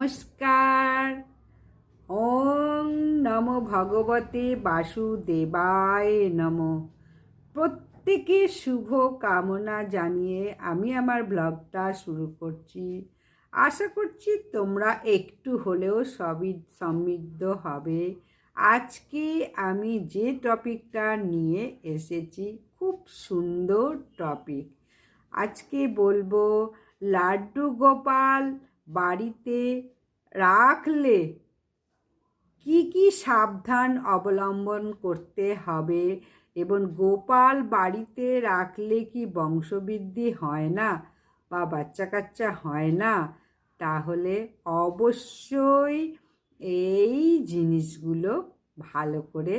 নমস্কার। ওং নম ভগবতে বাসুদেবায় নম। প্রত্যেকে শুভ কামনা জানিয়ে আমি আমার ব্লগটা শুরু করছি। আশা করছি তোমরা একটু হলেও সবই সমৃদ্ধ হবে। আজকে আমি যে টপিকটা নিয়ে এসেছি, খুব সুন্দর টপিক। আজকে বলব লাড্ডু গোপাল বাড়িতে রাখলে কি কি সাবধান অবলম্বন করতে হবে? এবং গোপাল বাড়িতে রাখলে কি বংশবৃদ্ধি হয় না বা বাচ্চা কাচ্চা হয় না? তাহলে অবশ্যই এই জিনিসগুলো ভালো করে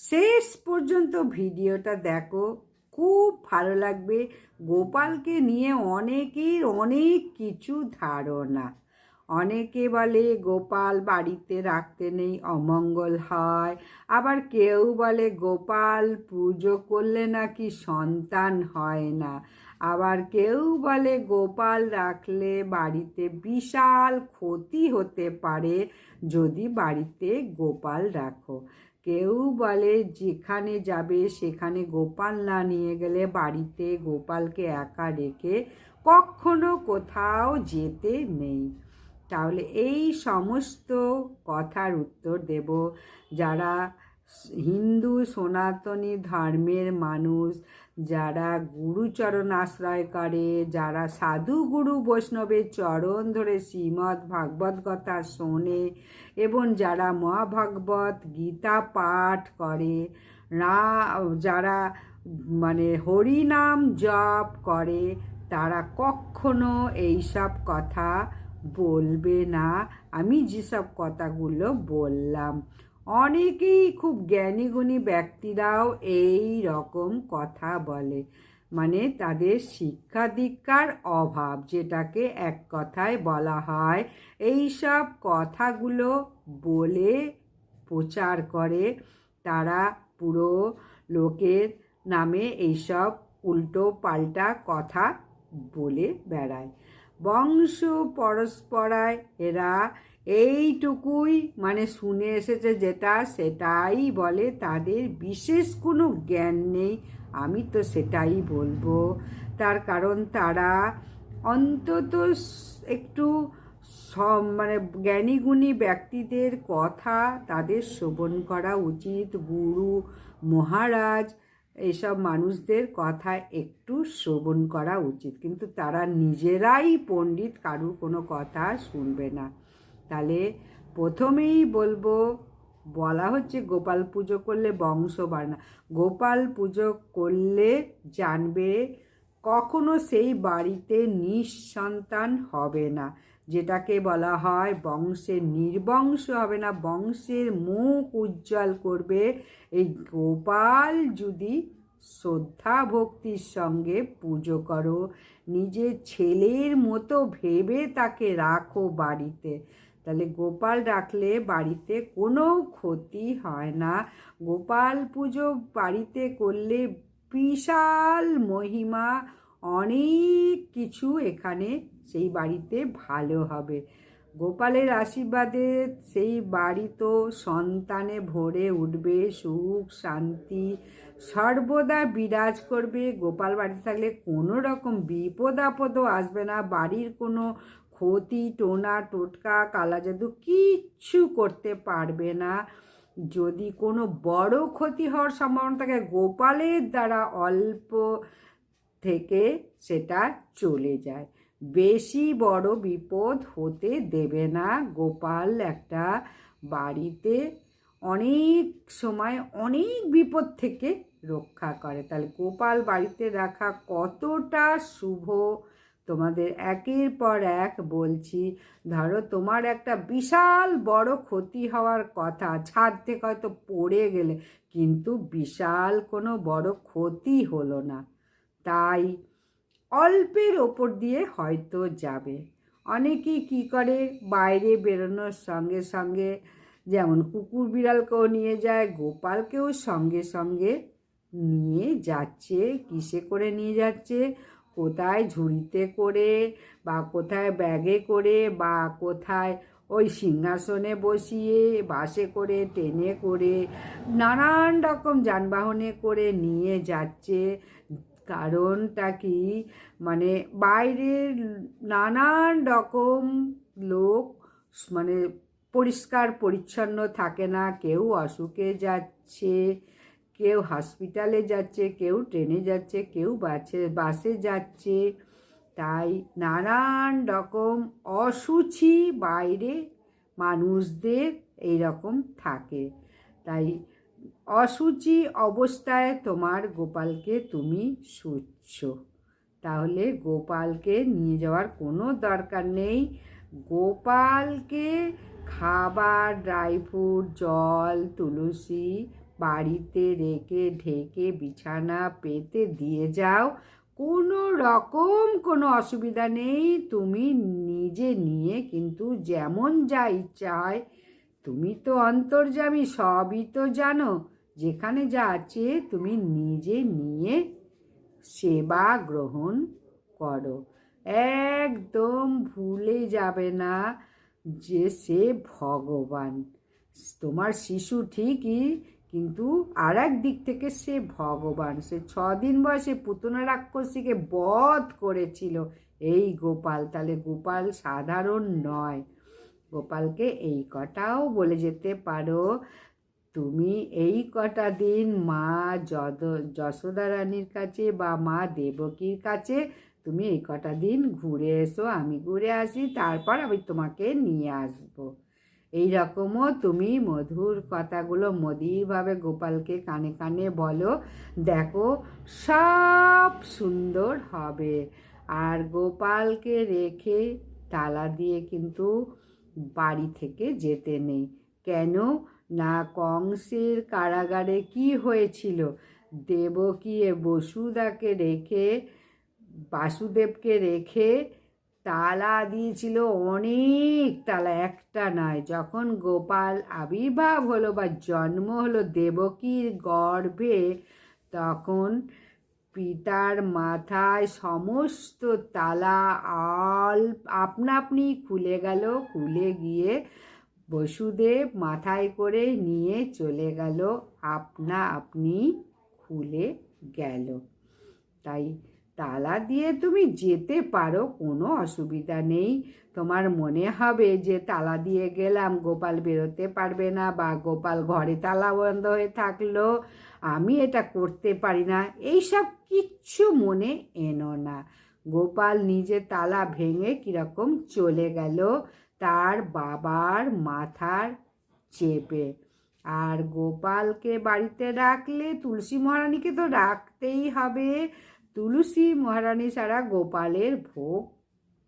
শেষ পর্যন্ত ভিডিওটা দেখো। খুব ভালো লাগবে। গোপালকে নিয়ে অনেকের অনেক কিছু ধারণা। অনেকে বলে, গোপাল বাড়িতে রাখতে নেই, অমঙ্গল হয়। আবার কেউ বলে, গোপাল পুজো করলে নাকি সন্তান হয় না? আবার কেউ বলে, গোপাল রাখলে বাড়িতে বিশাল ক্ষতি হতে পারে যদি বাড়িতে গোপাল রাখো। কেউ বলে যেখানে যাবে সেখানে গোপাল না নিয়ে গেলে বাড়িতে গোপালকে একা রেখে কখনো কোথাও যেতে নেই। তাহলে এই সমস্ত কথার উত্তর দেব। যারা হিন্দু সনাতনী ধর্মের মানুষ যারা গুরুচরণ আশ্রয় করে, যারা সাধু গুরু বৈষ্ণবের চরণ ধরে শ্রীমৎ ভাগবত কথা শোনে এবং যারা মহাভাগবত গীতা পাঠ করে না যারা মানে হরিনাম জপ করে, তারা কখনো এইসব কথা বলবে না। আমি যেসব কথাগুলো বললাম অনেকেই খুব জ্ঞানীগুণী ব্যক্তিরাও এই রকম কথা বলে। মানে তাদের শিক্ষা দীক্ষার অভাব যেটাকে এক কথায় বলা হয় এই সব কথাগুলো বলে প্রচার করে। তারা পুরো লোকের নামে এইসব উল্টো পাল্টা কথা বলে বেড়ায়। বংশ পরস্পরায় এরা এইটুকুই মানে শুনে এসেছে যেটা, সেটাই বলে, তাদের বিশেষ কোনো জ্ঞান নেই। আমি তো সেটাই বলব। তার কারণ তারা অন্তত একটু সব মানে জ্ঞানীগুণী ব্যক্তিদের কথা তাদের শোভন করা উচিত। গুরু, মহারাজ এইসব মানুষদের কথা একটু শ্রবণ করা উচিত। কিন্তু তারা নিজেরাই পণ্ডিত, কারুর কোনো কথা শুনবে না। তাহলে প্রথমেই বলব, বলা হচ্ছে গোপাল পুজো করলে বংশ বাড়ে না। গোপাল পুজো করলে জানবে কখনো সেই বাড়িতে নিঃসন্তান হবে না, যেটাকে বলা হয় বংশের নির্বংশ হবে না, বংশের মুখ উজ্জ্বল করবে। এই গোপাল যদি শ্রদ্ধা ভক্তির সঙ্গে পুজো করো, নিজের ছেলের মতো ভেবে তাকে রাখো বাড়িতে। তাহলে গোপাল রাখলে বাড়িতে কোনো ক্ষতি হয় না। গোপাল পুজো বাড়িতে করলে বিশাল মহিমা, অনেক কিছু এখানে সেই বাড়িতে ভালো হবে। গোপালের আশীর্বাদে সেই বাড়ি তো সন্তানে ভরে উঠবে, সুখ, শান্তি সর্বদা বিরাজ করবে। গোপাল বাড়িতে থাকলে কোনো রকম বিপদ আপদও আসবে না, বাড়ির কোনো ক্ষতি, টোনা, টোটকা, কালা জাদু কিচ্ছু করতে পারবে না। যদি কোনো বড় ক্ষতি হওয়ার সম্ভাবনা থাকে, গোপালের দ্বারা অল্প থেকে সেটা চলে যায়। বেশি বড় বিপদ হতে দেবে না। গোপাল একটা বাড়িতে অনেক সময় অনেক বিপদ থেকে রক্ষা করে। তাহলে গোপাল বাড়িতে রাখা কতটা শুভ তোমাদের একের পর এক বলছি, ধরো তোমার একটা বিশাল বড় ক্ষতি হওয়ার কথা, ছাদ থেকে হয়তো পড়ে গেলে, কিন্তু বিশাল কোনো বড় ক্ষতি হলো না। তাই অল্পের ওপর দিয়ে হয়তো যাবে। অনেকেই কি করে? বাইরে বেরোনোর সঙ্গে সঙ্গে, যেমন কুকুর বিড়ালকেও নিয়ে যায়, গোপালকেও সঙ্গে সঙ্গে নিয়ে যাচ্ছে, কিসে করে নিয়ে যাচ্ছে? কোথায় ঝুড়িতে করে বা কোথায় ব্যাগে করে বা কোথায় ওই সিংহাসনে বসিয়ে বাসে করে, ট্রেনে করে, নানান রকম যানবাহনে করে নিয়ে যাচ্ছে। কারণটা কি? মানে বাইরের নানান রকম লোক মানে পরিষ্কার, পরিচ্ছন্ন থাকে না, কেউ অসুখে যাচ্ছে কেউ হসপিটালে যাচ্ছে, কেউ ট্রেনে যাচ্ছে, কেউ বাসে বাসে যাচ্ছে। তাই নানান রকম অসুচি বাইরে মানুষদের এই রকম থাকে। তাই অসুচি অবস্থায় তোমার গোপালকে তুমি সুচ্ছ তাহলে গোপালকে নিয়ে যাওয়ার কোনো দরকার নেই। গোপালকে খাবার ড্রাই ফ্রুট জল, তুলসী বাড়িতে রেখে ঢেকে বিছানা পেতে দিয়ে যাও। কোনো রকম কোনো অসুবিধা নেই। তুমি নিজে নিয়ে কিন্তু যেমন যা হয় তুমি তো অন্তর্যামী, সবই তো জানো। যেখানে যা আছে তুমি নিজে নিয়ে সেবা গ্রহণ করো। একদম ভুলে যাবে না যে সে ভগবান। তোমার শিশু ঠিকই কিন্তু আর দিক থেকে সে ভগবান, সে ছদিন বয়সে পুতনা রাক্ষসীকে বধ করেছিল। এই গোপাল, তাহলে গোপাল সাধারণ নয়। গোপালকে এই কটাও বলে যেতে পারো। তুমি এই কটা দিন মা যদ, যশোদা রানীর কাছে বা মা দেবকীর কাছে তুমি এই কটা দিন ঘুরে এসো, আমি ঘুরে আসি, তারপর আমি তোমাকে নিয়ে আসব। এই রকমও তুমি মধুর কথাগুলো মদিরভাবে গোপালকে কানে কানে বলো, দেখো সব সুন্দর হবে। আর গোপালকে রেখে তালা দিয়ে কিন্তু বাড়ি থেকে যেতে নেই। কেন? না কংসের কারাগারে কি হয়েছিল? দেবকী বসুদাকে রেখে, বাসুদেবকে রেখে তালা দিয়েছিল অনেক তালা, একটা নয়। যখন গোপাল আবির্ভাব হলো বা জন্ম হলো দেবকীর গর্ভে, তখন পিতার মাথায় সমস্ত তালা আল আপনা আপনি খুলে গেল, খুলে গিয়ে বসুদেব মাথায় করে নিয়ে চলে গেল আপনা আপনি খুলে গেল। তাই তালা দিয়ে তুমি যেতে পারো, কোনো অসুবিধা নেই। তোমার মনে হবে যে তালা দিয়ে গেলাম, গোপাল বেরোতে পারবে না বা গোপাল ঘরে তালা বন্ধ হয়ে থাকল, আমি এটা করতে পারি না। এইসব কিচ্ছু মনে এনো না। গোপাল নিজে তালা ভেঙে কীরকম চলে গেল, তার বাবার মাথার চেপে। আর গোপালকে বাড়িতে রাখলে, তুলসী মহারানীকে তো রাখতেই হবে। তুলসী মহারানী ছাড়া গোপালের ভোগ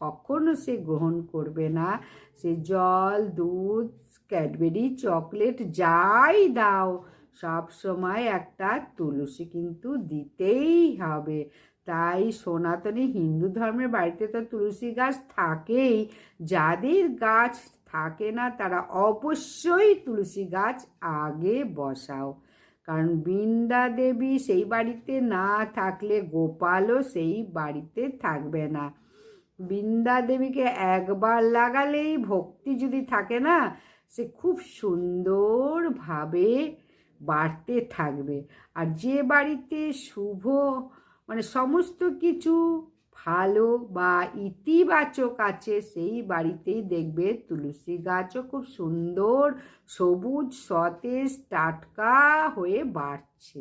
কখনো সে গ্রহণ করবে না। সে জল, দুধ, ক্যাডবেরি, চকলেট, যাই দাও, সব সময় একটা তুলসী কিন্তু দিতেই হবে। তাই সনাতনী হিন্দু ধর্মের বাড়িতে তো তুলসী গাছ থাকেই। যাদের গাছ থাকে না, তারা অবশ্যই তুলসী গাছ আগে বসাও। কারণ বৃন্দা দেবী সেই বাড়িতে না থাকলে গোপালও সেই বাড়িতে থাকবে না। বৃন্দা দেবীকে একবার লাগালেই ভক্তি যদি থাকে না, সে খুব সুন্দরভাবে বাড়তে থাকবে। আর যে বাড়িতে শুভ মানে সমস্ত কিছু ভালো বা ইতিবাচক আছে, সেই বাড়িতেই দেখবে তুলসী গাছও খুব সুন্দর, সবুজ, সতেজ, টাটকা হয়ে বাড়ছে।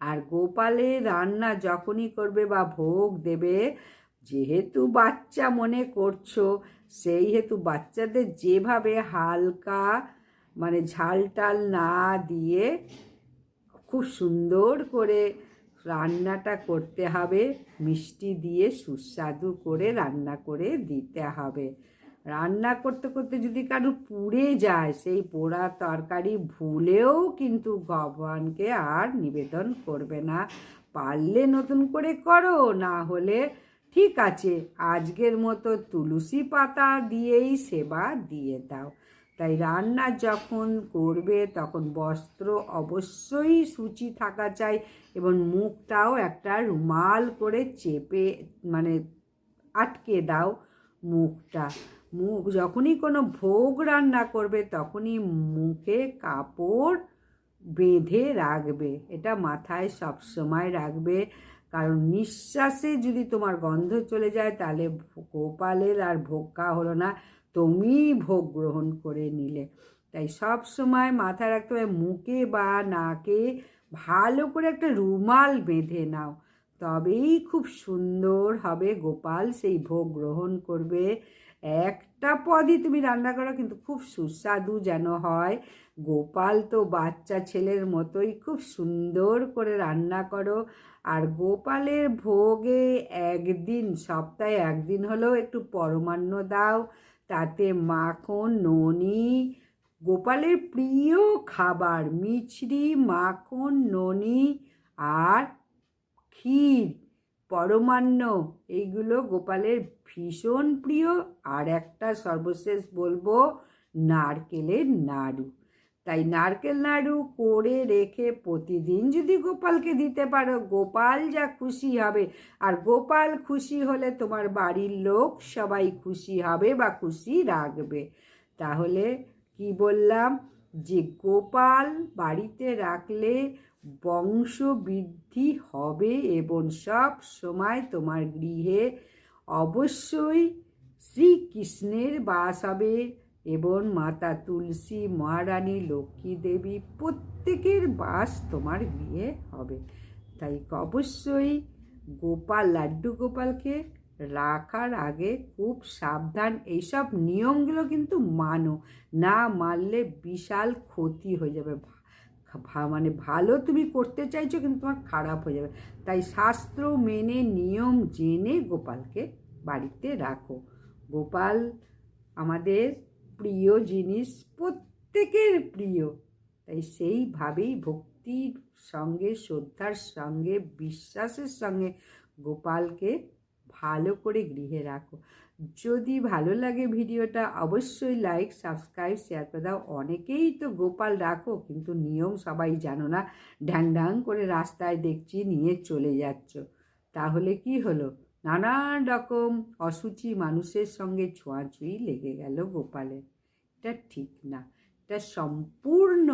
আর গোপালের রান্না যখনই করবে বা ভোগ দেবে, যেহেতু বাচ্চা মনে করছ, সেই হেতু বাচ্চাদের যেভাবে হালকা মানে ঝাল টাল না দিয়ে খুব সুন্দর করে রান্নাটা করতে হবে। মিষ্টি দিয়ে সুস্বাদু করে রান্না করে দিতে হবে। রান্না করতে করতে যদি কারও পুড়ে যায়, সেই পোড়া তরকারি ভুলেও কিন্তু ভগবানকে আর নিবেদন করবে না। পারলে নতুন করে করো, না হলে ঠিক আছে, আজকের মতো তুলসী পাতা দিয়েই সেবা দিয়ে দাও। তাই রান্না যখন করবে তখন বস্ত্র অবশ্যই সূচি থাকা চাই এবং মুখটাও একটা রুমাল করে চেপে মানে আটকে দাও মুখটা। মুখ যখনই কোনো ভোগ রান্না করবে তখনই মুখে কাপড় বেঁধে রাখবে। এটা মাথায় সবসময় রাখবে। কারণ নিঃশ্বাসে যদি তোমার গন্ধ চলে যায় তাহলে গোপালের আর ভোগা হলো না। তুমি ভোগ গ্রহণ করে নিলে। তাই সব সময় মাথায় রাখতে হবে, মুখে বা নাকে ভালো করে একটা রুমাল বেঁধে নাও। তবেই খুব সুন্দর হবে। গোপাল সেই ভোগ গ্রহণ করবে। একটা পদই তুমি রান্না করো, কিন্তু খুব সুস্বাদু যেন হয়। গোপাল তো বাচ্চা ছেলের মতোই খুব সুন্দর করে রান্না করো। আর গোপালের ভোগে একদিন, সপ্তাহে একদিন হলেও একটু পরমান্ন দাও। তাতে মাখন, ননি, গোপালের প্রিয় খাবার, মিছরি, মাখন, ননি আর ক্ষীর, পরমান্ন, এইগুলো গোপালের ভীষণ প্রিয়। আর একটা সর্বশেষ বলব, নারকেলের নাড়ু। তাই নারকেল নাড়ু করে রেখে প্রতিদিন যদি গোপালকে দিতে পারো, গোপাল যা খুশি হবে। আর গোপাল খুশি হলে তোমার বাড়ির লোক সবাই খুশি হবে বা খুশি রাখবে। তাহলে কি বললাম? যে গোপাল বাড়িতে রাখলে বংশ বৃদ্ধি হবে এবং সব সময় তোমার গৃহে অবশ্যই শ্রীকৃষ্ণের বাস হবে। এবং মাতা তুলসী মহারানী লক্ষ্মী দেবী প্রত্যেকের বাস তোমার গৃহে হবে। তাই অবশ্যই গোপাল, লাড্ডু গোপালকে রাখার আগে খুব সাবধান। এইসব নিয়মগুলো কিন্তু মানো। না মানলে বিশাল ক্ষতি হয়ে যাবে। মানে ভালো তুমি করতে চাইছো কিন্তু তোমার খারাপ হয়ে যাবে। তাই শাস্ত্র মেনে, নিয়ম জেনে গোপালকে বাড়িতে রাখো। গোপাল, আমাদের প্রিয় জিনিস প্রত্যেকের প্রিয়। তাই সেইভাবেই ভক্তির সঙ্গে, শ্রদ্ধার সঙ্গে, বিশ্বাসের সঙ্গে গোপালকে ভালো করে গৃহে রাখো। যদি ভালো লাগে ভিডিওটা, অবশ্যই লাইক সাবস্ক্রাইব শেয়ার করে দাও। অনেকেই তো গোপাল রাখো, কিন্তু নিয়ম সবাই জানো না। ঢ্যাং ঢ্যাং করে রাস্তায় দেখছি, নিয়ে চলে যাচ্ছ। তাহলে কি হলো? নানান রকম অসুচি মানুষের সঙ্গে ছোঁয়াছুঁয়ি লেগে গেল গোপালের এটা ঠিক না এটা সম্পূর্ণ।